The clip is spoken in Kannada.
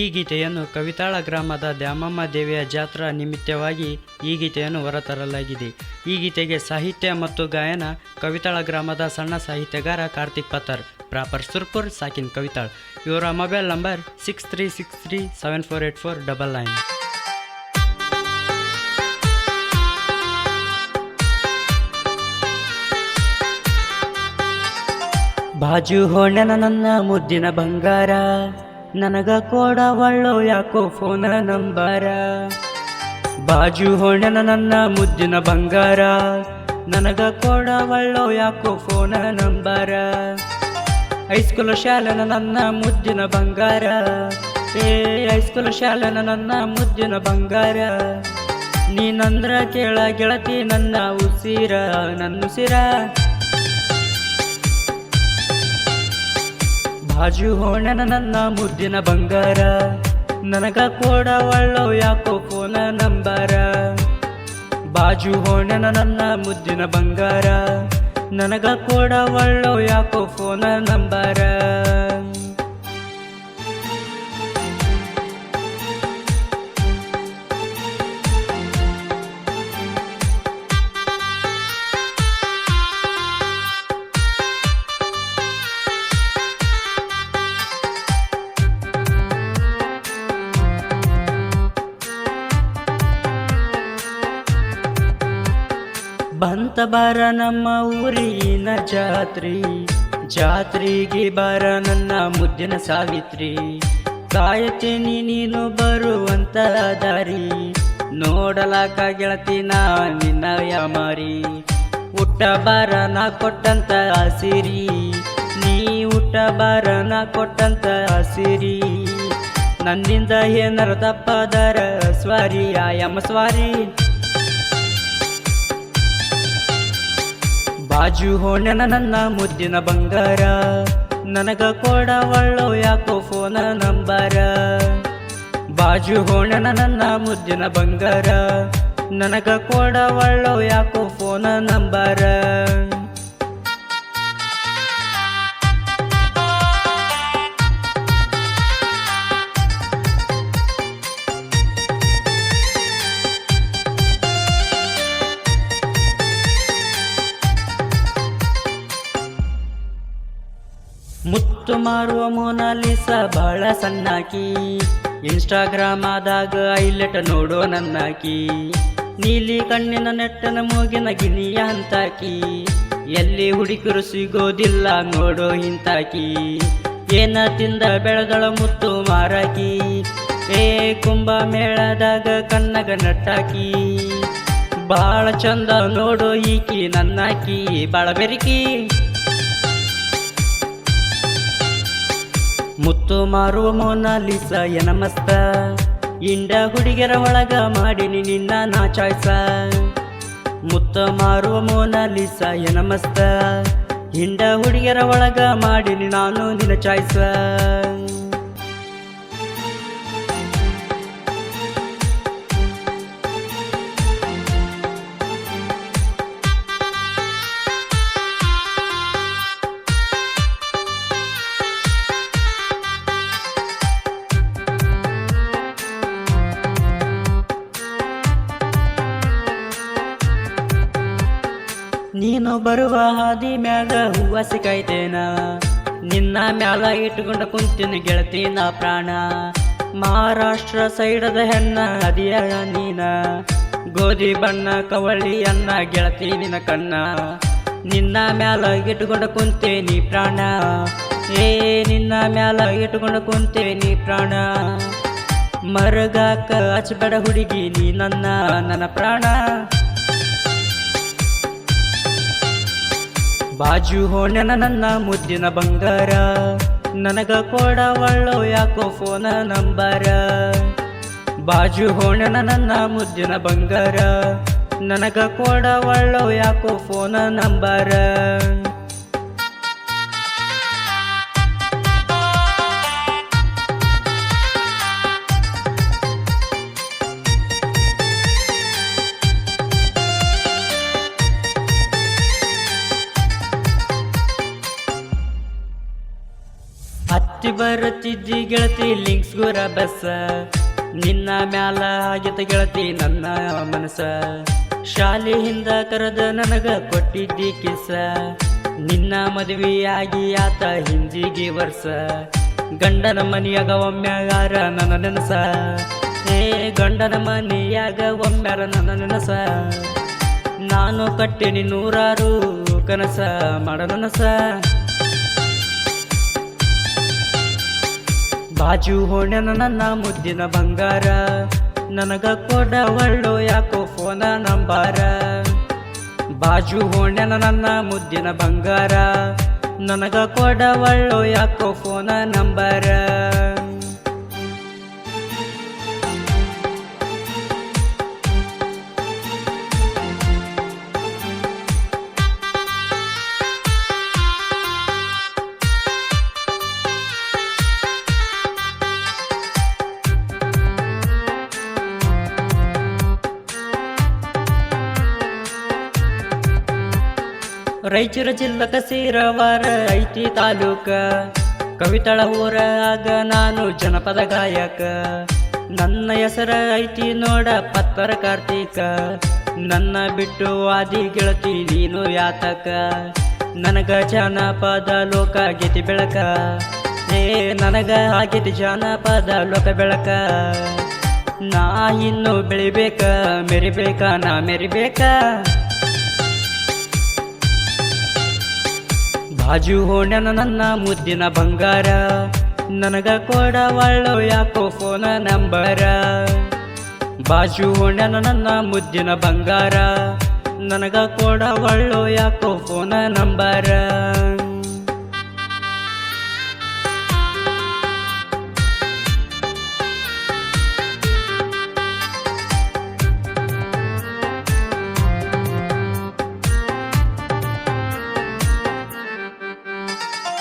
ಈ ಗೀತೆಯನ್ನು ಕವಿತಾಳ ಗ್ರಾಮದ ದ್ಯಾಮಮ್ಮ ದೇವಿಯ ಜಾತ್ರಾ ನಿಮಿತ್ತವಾಗಿ ಈ ಗೀತೆಯನ್ನು ಹೊರತರಲಾಗಿದೆ. ಈ ಗೀತೆಗೆ ಸಾಹಿತ್ಯ ಮತ್ತು ಗಾಯನ ಕವಿತಾಳ ಗ್ರಾಮದ ಸಣ್ಣ ಸಾಹಿತ್ಯಗಾರ ಕಾರ್ತಿಕ್ ಪತರ್ ಪ್ರಾಪರ್ ಸುರ್ಪುರ್ ಸಾಕಿನ್ ಕವಿತಾಳ್. ಇವರ mobile number six three six three seven four eight four double nine. ಬಾಜು ಹೋಣನ ನನ್ನ ಮುದ್ದಿನ ಬಂಗಾರ. ನನಗ ಕೊಡವಳ್ಳೋ ಯಾಕೋ ಫೋನ ನಂಬರ? ಬಾಜು ಹೊಣೆನ ನನ್ನ ಮುದ್ದಿನ ಬಂಗಾರ. ನನಗ ಕೊಡವಳ್ಳೋ ಯಾಕೋ ಫೋನ ನಂಬರ? ಹೈಸ್ಕೂಲ್ ಶಾಲೆನ ನನ್ನ ಮುದ್ದಿನ ಬಂಗಾರ. ಏ, ಹೈಸ್ಕೂಲ್ ಶಾಲೆನ ನನ್ನ ಮುದ್ದಿನ ಬಂಗಾರ. ನೀನಂದ್ರ ಕೇಳ ಗೆಳತಿ ನನ್ನ ಉಸಿರ ನನ್ನ ಉಸಿರ. ಬಾಜು ಹೋಣನ ನನ್ನ ಮುದ್ದಿನ ಬಂಗಾರ. ನನಗ ಕೊಡವಳ್ಳೋ ಯಾಕೋ ಫೋನ ನಂಬರ. ಬಾಜು ಹೋಣನ ನನ್ನ ಮುದ್ದಿನ ಬಂಗಾರ. ನನಗ ಕೊಡವಳ್ಳೋ ಯಾಕೋ ಫೋನ ನಂಬರ. ಬಂತ ಬಾರ ನಮ್ಮ ಊರಿನ ಜಾತ್ರಿ. ಜಾತ್ರೆಗೆ ಬಾರ ನನ್ನ ಮುದ್ದಿನ ಸಾವಿತ್ರಿ. ಕಾಯುತ್ತೇನಿ ನೀನು ಬರುವಂತ ದಾರಿ. ನೋಡಲಾಕ ಗೆಳತಿ ನಾ ನಿನ್ನ ಯಾಮಾರಿ. ಊಟ ಬಾರ ನಾ ಕೊಟ್ಟಂತ ಹಸಿರಿ ನೀ ಊಟ ಬಾರ ನಾ ಕೊಟ್ಟಂತ ಹಸಿರಿ ನನ್ನಿಂದ ಏನಾರ ತಪ್ಪದರ ಸ್ವಾರಿ ಆಯಮ್ಮ ಸ್ವಾರಿ. ಬಾಜು ಹೋಣನ ನನ್ನ ಮುದ್ದಿನ ಬಂಗಾರ. ನನಗ ಕೊಡವಳ್ಳೋ ಯಾಕೋ ಫೋನ ನಂಬರ. ಬಾಜು ಹೋಣನ ನನ್ನ ಮುದ್ದಿನ ಬಂಗಾರ. ನನಗ ಕೊಡವಳ್ಳೋ ಯಾಕೋ ಫೋನ ನಂಬರ. ಮುತ್ತು ಮಾರುವ ಮೋನಾಲಿಸ ಬಹಳ ಸಣ್ಣಾಕಿ. ಇನ್ಸ್ಟಾಗ್ರಾಮ್ ಆದಾಗ ಐಲೆಟ್ ನೋಡೋ ನನ್ನಾಕಿ. ನೀಲಿ ಕಣ್ಣಿನ ನೆಟ್ಟನ ಮೂಗಿನ ಗಿನಿಯ ಹಂತಾಕಿ ಎಲ್ಲಿ ಹುಡುಕರು ಸಿಗೋದಿಲ್ಲ ನೋಡೋ ಹಿಂತಾಕಿ ಏನ ತಿಂದ ಬೆಳೆದಳ ಮುತ್ತು ಮಾರಾಕಿ. ಏ ಕುಂಭ ಮೇಳದಾಗ ಕಣ್ಣಗ ನಟ್ಟಾಕಿ. ಬಾಳ ಚಂದ ನೋಡೋ ಈಕಿ ನನ್ನಾಕಿ. ಬಾಳ ಬೆರಿಕಿ. ಮುತ್ತು ಮಾರುವ ಮೋನಾಲಿಸ ನಮಸ್ತ. ಇಂಡ ಹುಡುಗಿಯರ ಒಳಗ ಮಾಡಿ ನಿನ್ನ ನಾ ಚಾಯ್ಸ. ಮುತ್ತು ಮಾರುವ ಮೋನಾಲಿಸ ನಮಸ್ತ. ಹಿಂಡ ಹುಡುಗಿಯರ ಒಳಗ ಮಾಡಿ ನಾನು ನಿನ್ನ ಚಾಯ್ಸ. ನೀನು ಬರುವ ಹಾದಿ ಮ್ಯಾಗ ಹೂವ ಸಿಕ್ಕೈತೇನ ನಿನ್ನ ಮ್ಯಾಲ ಇಟ್ಟುಕೊಂಡ ಕುಂತಿನ ಗೆಳತಿನ ಪ್ರಾಣ. ಮಹಾರಾಷ್ಟ್ರ ಸೈಡದ ಹೆಣ್ಣ ಅದಿಯಳ ನೀನ? ಗೋಧಿ ಬಣ್ಣ, ಕವಳಿ ಅನ್ನ, ಗೆಳತಿ ನಿನ್ನ ಕಣ್ಣ. ನಿನ್ನ ಮ್ಯಾಲ ಇಟ್ಕೊಂಡು ಕುಂತೇನಿ ಪ್ರಾಣ. ಏ, ನಿನ್ನ ಮ್ಯಾಲ ಇಟ್ಕೊಂಡ ಕುಂತೇನಿ ಪ್ರಾಣ. ಮರಗಾಕ ಹಚ್ಬೇಡ ಹುಡುಗಿ ನೀ ನನ್ನ ನನ್ನ ಪ್ರಾಣ. ಬಾಜು ಹೋಣನ ನನ್ನ ಮುದ್ದಿನ ಬಂಗಾರ. ನನಗ ಕೊಡವಳ್ಳೋ ಯಾಕೋ ಫೋನ ನಂಬರ. ಬಾಜು ಹೋಣನ ನನ್ನ ಮುದ್ದಿನ ಬಂಗಾರ. ನನಗ ಕೊಡವಳ್ಳೋ ಯಾಕೋ ಫೋನ ನಂಬರ. ಹತ್ತಿ ಬರುತ್ತಿದ್ದಿ ಗೆಳತಿ ಲಿಂಕ್ಸ್ ಗುರ ಬಸ್ಸ. ನಿನ್ನ ಮ್ಯಾಲ ಆಗಿತ ಗೆಳತಿ ನನ್ನ ಮನಸ ಶಾಲೆಯಿಂದ ಕರೆದ ನನಗ ಕೊಟ್ಟಿದ್ದಿ ಕಿಸ ನಿನ್ನ ಮದುವೆಯಾಗಿ ಆತ ಹಿಂದಿಗೆ ವರ್ಷ. ಗಂಡನ ಮನೆಯಾಗ ಒಮ್ಮ್ಯಾಗಾರ ನನ್ನ ನೆನಸ. ಏ, ಗಂಡನ ಮನೆಯಾಗ ಒಮ್ಮ್ಯಾರ ನನ್ನ ನೆನಸ. ನಾನು ಕಟ್ಟಿನಿ ನೂರಾರು ಕನಸ ಮಾಡ ನನಸ ಬಾಜು ಹೊಣೆನ ನನ್ನ ಮುದ್ದಿನ ಬಂಗಾರ. ನನಗ ಕೊಡ ಯಾಕೋ ಫೋನ ನಂಬಾರ. ಬಾಜು ಹೊಣೆನ ನನ್ನ ಮುದ್ದಿನ ಬಂಗಾರ. ನನಗ ಕೊಡ ಯಾಕೋ ಫೋನ ನಂಬರ. ರಾಯಚೂರು ಜಿಲ್ಲಕ ಸೇರವಾರ ಐತಿ ತಾಲೂಕ. ಕವಿತಳ ಊರಾಗ ನಾನು ಜನಪದ ಗಾಯಕ. ನನ್ನ ಹೆಸರ ಐತಿ ನೋಡ ಪತ್ತರ ಕಾರ್ತಿಕ. ನನ್ನ ಬಿಟ್ಟು ಆದಿ ಗೆಳತಿ ನೀನು ಯಾತಕ. ನನಗ ಜನಪದ ಲೋಕ ಗೆತಿ ಬೆಳಕ. ಏ, ನನಗ ಆಗೈತಿ ಜಾನಪದ ಲೋಕ ಬೆಳಕ. ನಾ ಇನ್ನು ಬೆಳಿಬೇಕ, ಮೆರಿಬೇಕ, ನಾ ಮೆರಿಬೇಕ. ಬಾಜು ಹೋಣ್ಯನ ನನ್ನ ಮುದ್ದಿನ ಬಂಗಾರ. ನನಗ ಕೊಡ ಯಾಕೋ ಫೋನ ನಂಬರ. ಬಾಜು ಹೋಣ್ಯನ ನನ್ನ ಮುದ್ದಿನ ಬಂಗಾರ. ನನಗ ಕೊಡ ಯಾಕೋ ಫೋನ ನಂಬರ.